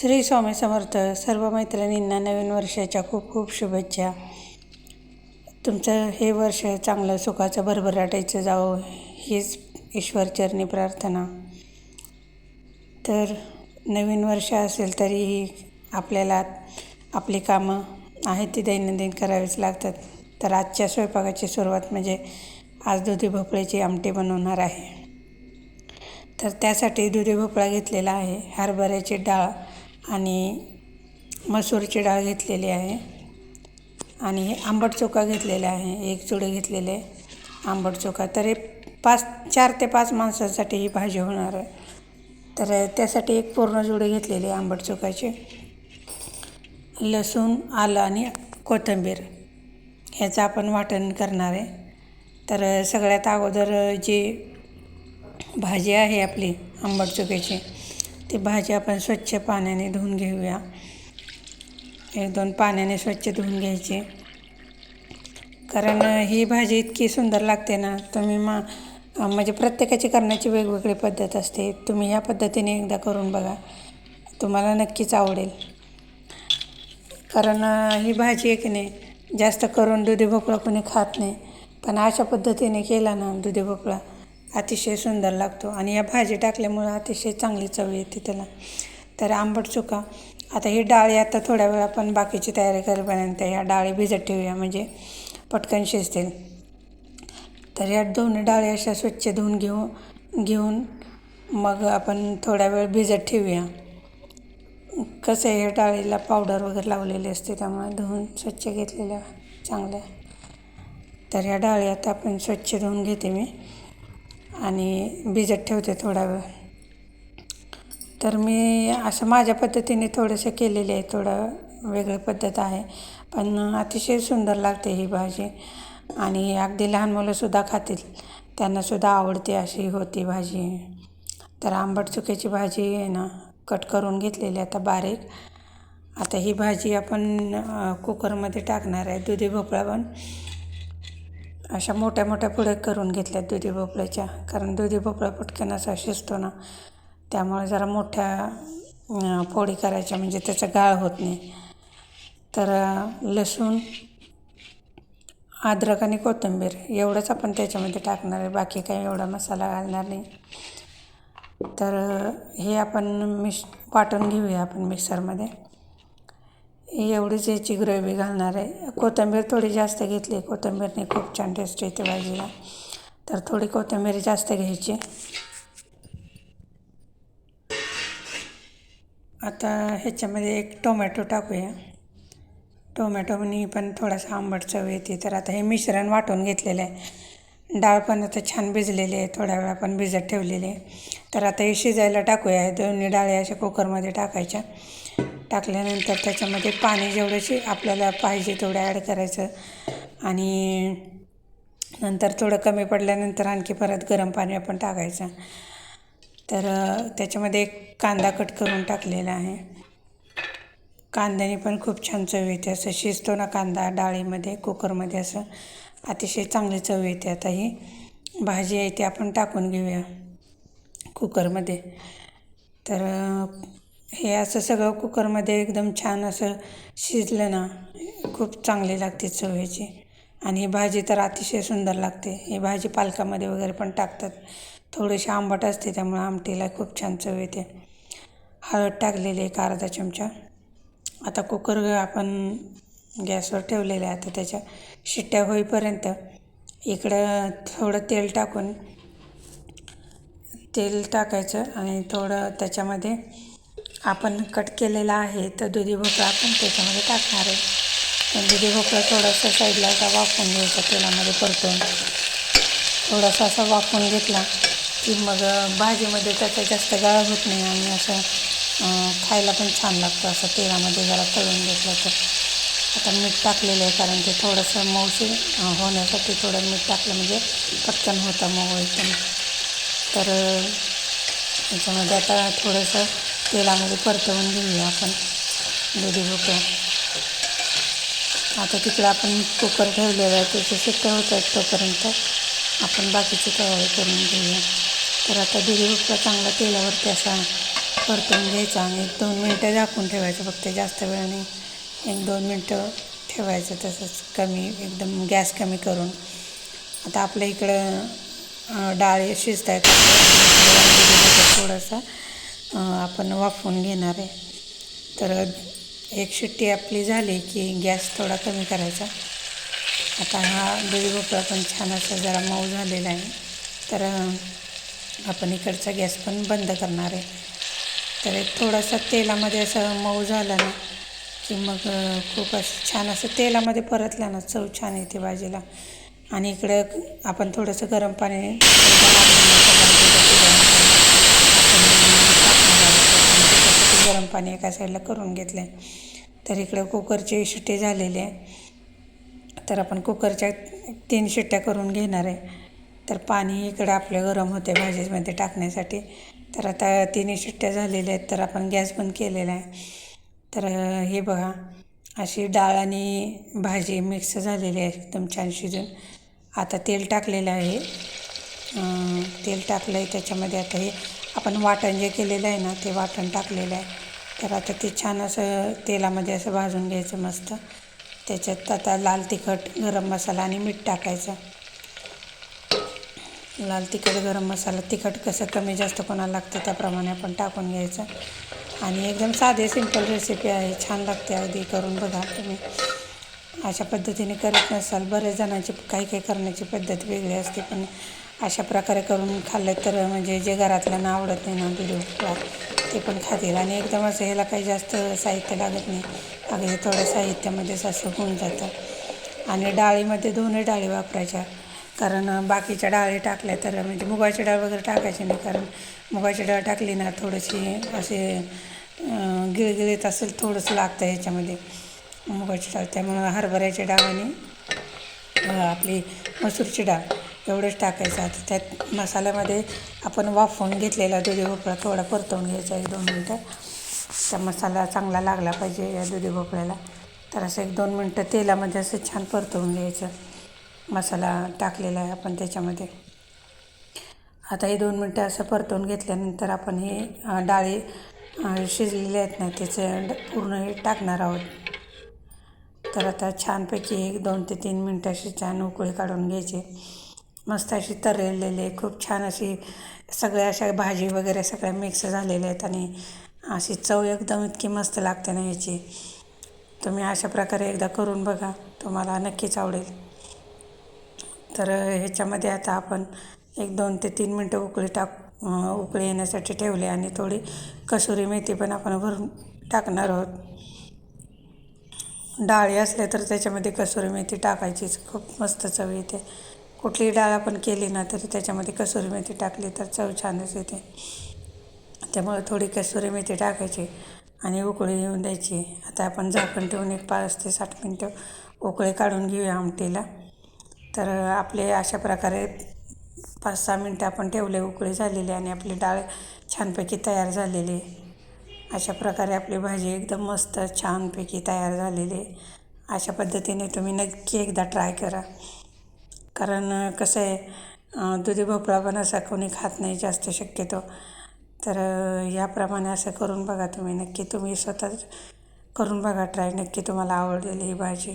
श्री स्वामी समर्थ सर्व मैत्रिणींना नवीन वर्षाच्या खूप खूप शुभेच्छा. तुमचं हे वर्ष चांगलं सुखाचं भरभराटायचं जावं हीच ईश्वरचरणी प्रार्थना. तर नवीन वर्ष असेल तरीही आपल्याला आपली कामं आहेत ती दैनंदिन करावीच लागतात. तर आजच्या स्वयंपाकाची सुरुवात म्हणजे आज दुधी भोपळ्याची आमटी बनवणार आहे. तर त्यासाठी दुधी भोपळा घेतलेला आहे हरभऱ्याची डाळ आणि मसूरची डाळ घेतलेली आहे. आणि आंबट चोखा घेतलेला आहे. एक चुडे घेतलेले आंबट चोखा. तरी पाच चार ते पाच माणसांसाठी ही भाजी होणार आहे. तर त्यासाठी एक पूर्ण जुडे घेतलेले आंबट चोखाचे. लसूण आलं आणि कोथिंबीर ह्याचं आपण वाटण करणार आहे. तर सगळ्यात अगोदर जी भाजी आहे आपली आंबट चोख्याची ती भाजी आपण स्वच्छ पाण्याने धुवून घेऊया. एक दोन पाण्याने स्वच्छ धुवून घ्यायची. कारण ही भाजी इतकी सुंदर लागते ना तुम्ही मा म्हणजे प्रत्येकाची करण्याची वेगवेगळी पद्धत असते. तुम्ही ह्या पद्धतीने एकदा करून बघा. तुम्हाला नक्कीच आवडेल. कारण ही भाजी एक नाही जास्त करून दुधी भोपळा कोणी खात नाही. पण अशा पद्धतीने केला ना दुधी भोपळा अतिशय सुंदर लागतो. आणि या भाजी टाकल्यामुळं अतिशय चांगली चव येते त्याला. तर आंबट चुका आता ही डाळी आता थोड्या वेळ आपण बाकीची तयारी करेपर्यंत ह्या डाळी भिजत ठेवूया. म्हणजे पटकन शिजतील. तर या दोन्ही डाळी अशा स्वच्छ धुवून घेऊ घेऊन मग आपण थोड्या वेळ भिजत ठेवूया. कसं आहे या डाळीला पावडर वगैरे लावलेली असते त्यामुळे धुवून स्वच्छ घेतलेल्या चांगल्या. तर ह्या डाळी आता आपण स्वच्छ धुवून घेते मी. आणि भिजत ठेवते थोडा वेळ. तर मी असं माझ्या पद्धतीने थोडंसं केलेले आहे थोडं वेगळी पद्धत आहे. पण अतिशय सुंदर लागते ही भाजी. आणि अगदी लहान मुलंसुद्धा खातील. त्यांनासुद्धा आवडते अशी होती भाजी. तर आंबट चुक्याची भाजी आहे ना कट करून घेतलेली आता बारीक. आता ही भाजी आपण कुकरमध्ये टाकणार आहे. दुधी भोपळा पण. अशा मोठ्या मोठ्या पुढे करून घेतल्यात दुधी भोपळ्याच्या. कारण दुधी भोपळा पटकन असा शिजतो ना त्यामुळे जरा मोठ्या फोडी करायच्या म्हणजे त्याचा गाळ होत नाही. तर लसूण अद्रक आणि कोथिंबीर एवढंच आपण त्याच्यामध्ये टाकणार आहे. बाकी काही एवढा मसाला घालणार नाही. तर हे आपण मिक्स वाटून घेऊया आपण मिक्सरमध्ये. एवढीच याची ग्रेव्ही घालणार आहे. कोथिंबीर थोडी जास्त घेतली. कोथिंबीरने खूप छान टेस्ट येते भाजीला. तर थोडी कोथिंबीर जास्त घ्यायची. आता ह्याच्यामध्ये एक टोमॅटो टाकूया. टोमॅटोनी पण थोडासा आंबट चव येते. तर आता हे मिश्रण वाटून घेतलेलं आहे. डाळ पण आता छान भिजलेली आहे. थोड्या वेळा पण भिजत ठेवलेली आहे. तर आता हे शिजायला टाकूया. दोन्ही डाळी अशा कुकरमध्ये टाकायच्या. टाकल्यानंतर त्याच्यामध्ये पाणी जेवढंशी आपल्याला पाहिजे तेवढं ॲड करायचं. आणि नंतर थोडं कमी पडल्यानंतर आणखी परत गरम पाणी आपण टाकायचं. तर त्याच्यामध्ये एक कांदा कट करून टाकलेला आहे. कांद्याने पण खूप छान चव येते. असं शिजतो ना कांदा डाळीमध्ये कुकरमध्ये असं. अतिशय चांगली चव येते आता ही. भाजी आहे ती आपण टाकून घेऊया कुकरमध्ये. तर हे असं सगळं कुकरमध्ये एकदम छान असं शिजलं ना खूप चांगली लागते चवीची. आणि ही भाजी तर अतिशय सुंदर लागते. ही भाजी पालकामध्ये वगैरे पण टाकतात. थोडीशी आंबट असते त्यामुळे आमटीला खूप छान चव येते. हळद टाकलेली एक अर्धा चमचा. आता कुकर आपण गॅसवर ठेवलेलं आहे आता त्याच्या शिट्ट्या होईपर्यंत इकडं थोडं तेल टाकून तेल टाकायचं आणि थोडं त्याच्यामध्ये आपण कट केलेला आहे तर दुधी भोपळा आपण त्याच्यामध्ये टाकणार आहे. पण दुधी भोपळा थोडासा साईडला असा वाफून घ्यायचा तेलामध्ये परतून. थोडासा असा वाफून घेतला की मग भाजीमध्ये त्याचा जास्त गाळ होत नाही आणि असं खायला पण छान लागतं. असं तेलामध्ये जरा तळून घेतलं तर. आता मीठ टाकलेलं आहे कारण ते थोडंसं मऊशी होण्यासाठी थोडं मीठ टाकलं म्हणजे पटकन होतं मऊ एकदम. तर याच्यामध्ये आता थोडंसं तेलामध्ये परतवून घेऊया आपण. दुधी भोपळा आता तिकडे आपण कुकर ठेवलेलं आहे त्याचे शिट्ट्या होत आहेत तोपर्यंत आपण बाकीची तयारी करून घेऊया. तर आता दुधी भोपळा चांगला तेलावरती असा परतवून घ्यायचा आणि एक दोन मिनटं झाकून ठेवायचं. फक्त जास्त वेळाने एक दोन मिनटं ठेवायचं तसंच कमी एकदम गॅस कमी करून. आता आपल्या इकडं डाळ शिजत आहेत थोडंसं आपण वाफवून घेणार आहे. तर एक शिट्टी आपली झाली की गॅस थोडा कमी करायचा. आता हा दुधी भोपळा पण छान असा जरा मऊ झालेला आहे. तर आपण इकडचा गॅस पण बंद करणार आहे. तर एक थोडासा तेलामध्ये असं मऊ झाला ना की मग खूप असं छान असं तेलामध्ये परतला ना चव छान येते भाजीला. आणि इकडं आपण थोडंसं गरम पाणी गरम पाणी एका साईडला करून घेतलं आहे तर इकडं कुकरची शिट्टी झालेली आहे तर आपण कुकरच्या तीन शिट्ट्या करून घेणार आहे. तर पाणी इकडं आपलं गरम होते भाजीमध्ये टाकण्यासाठी. तर आता तिन्ही शिट्ट्या झालेल्या आहेत तर आपण गॅस बंद केलेला आहे. तर हे बघा अशी डाळ आणि भाजी मिक्स झालेली आहे एकदम छान शिजून. आता तेल टाकलेलं आहे. तेल टाकलं आहे त्याच्यामध्ये आता हे आपण वाटण जे केलेलं आहे ना ते वाटण टाकलेलं आहे. तर आता ते छान असं तेलामध्ये असं भाजून घ्यायचं मस्त. त्याच्यात आता लाल तिखट गरम मसाला आणि मीठ टाकायचं. लाल तिखट गरम मसाला तिखट कसं कमी जास्त कोणाला लागतं त्याप्रमाणे आपण टाकून घ्यायचं. आणि एकदम साधे सिंपल रेसिपी आहे. छान लागते अगदी करून बघा तुम्ही. अशा पद्धतीने करत नसाल. बरेच जणांची काही काही करण्याची पद्धत वेगळी असते पण अशा प्रकारे करून खाल्लं तर म्हणजे जे घरातल्यांना आवडत नाही ना व्हिडिओ ते पण खातील. आणि एकदम असं ह्याला काही जास्त साहित्य लागत नाही. अगदी थोड्या साहित्यामध्येच असं होऊन जातं. आणि डाळीमध्ये दोन्ही डाळी वापरायच्या. कारण बाकीच्या डाळी टाकल्या तर म्हणजे मुगाची डाळ वगैरे टाकायची नाही. कारण मुगाची डाळ टाकली ना थोडीशी असे गिळगिळीत असेल थोडंसं लागतं ह्याच्यामध्ये. मुगाची डाळ त्यामुळं हरभऱ्याची डाळ आणि आपली मसूरची डाळ एवढंच टाकायचं. आता त्यात मसाल्यामध्ये आपण वाफवून घेतलेला दुधी भोपळा थोडा परतवून घ्यायचा एक दोन मिनटं. त्या मसाला चांगला लागला पाहिजे या दुधी भोपळ्याला. तर असं एक दोन मिनटं तेलामध्ये असं छान परतवून घ्यायचं. मसाला टाकलेला आहे आपण त्याच्यामध्ये. आता हे दोन मिनटं असं परतवून घेतल्यानंतर आपण हे डाळी शिजलेले आहेत ना त्याचं पूर्ण हे टाकणार आहोत. तर आता छानपैकी एक दोन ते तीन मिनटं अशी छान उकळी काढून घ्यायची. मस्त अशी तरेलेली आहे खूप छान अशी सगळ्या अशा भाजी वगैरे सगळ्या मिक्स झालेल्या आहेत आणि अशी चव एकदम इतकी मस्त लागते ना याची. तुम्ही अशा प्रकारे एकदा करून बघा तुम्हाला नक्कीच आवडेल. तर ह्याच्यामध्ये आता आपण एक दोन ते तीन मिनटं उकळी टाक उकळी येण्यासाठी ठेवली आणि थोडी कसुरी मेथी पण आपण भरून टाकणार आहोत. डाळी असल्या तर त्याच्यामध्ये कसुरी मेथी टाकायचीच खूप मस्त चव येते. कुठलीही डाळ आपण केली ना तरी त्याच्यामध्ये कसुरी मेथी टाकली तर चव छानच येते. त्यामुळे थोडी कसुरी मेथी टाकायची आणि उकळी येऊन द्यायची. आता आपण झाकण ठेवून एक पाच ते साठ मिनटं उकळी काढून घेऊया आमटीला. तर आपले अशा प्रकारे पाच सहा मिनटं आपण ठेवले उकळी झालेली आणि आपली डाळ छानपैकी तयार झालेली आहे. अशा प्रकारे आपली भाजी एकदम मस्त छानपैकी तयार झालेली आहे. अशा पद्धतीने तुम्ही नक्की एकदा ट्राय करा. कारण कसं आहे दुधी भोपळा पण असा कोणी खात नाही जास्त शक्यतो. तर याप्रमाणे असं करून बघा तुम्ही. नक्की तुम्ही स्वतः करून बघा ट्राय. नक्की तुम्हाला आवडेल ही भाजी.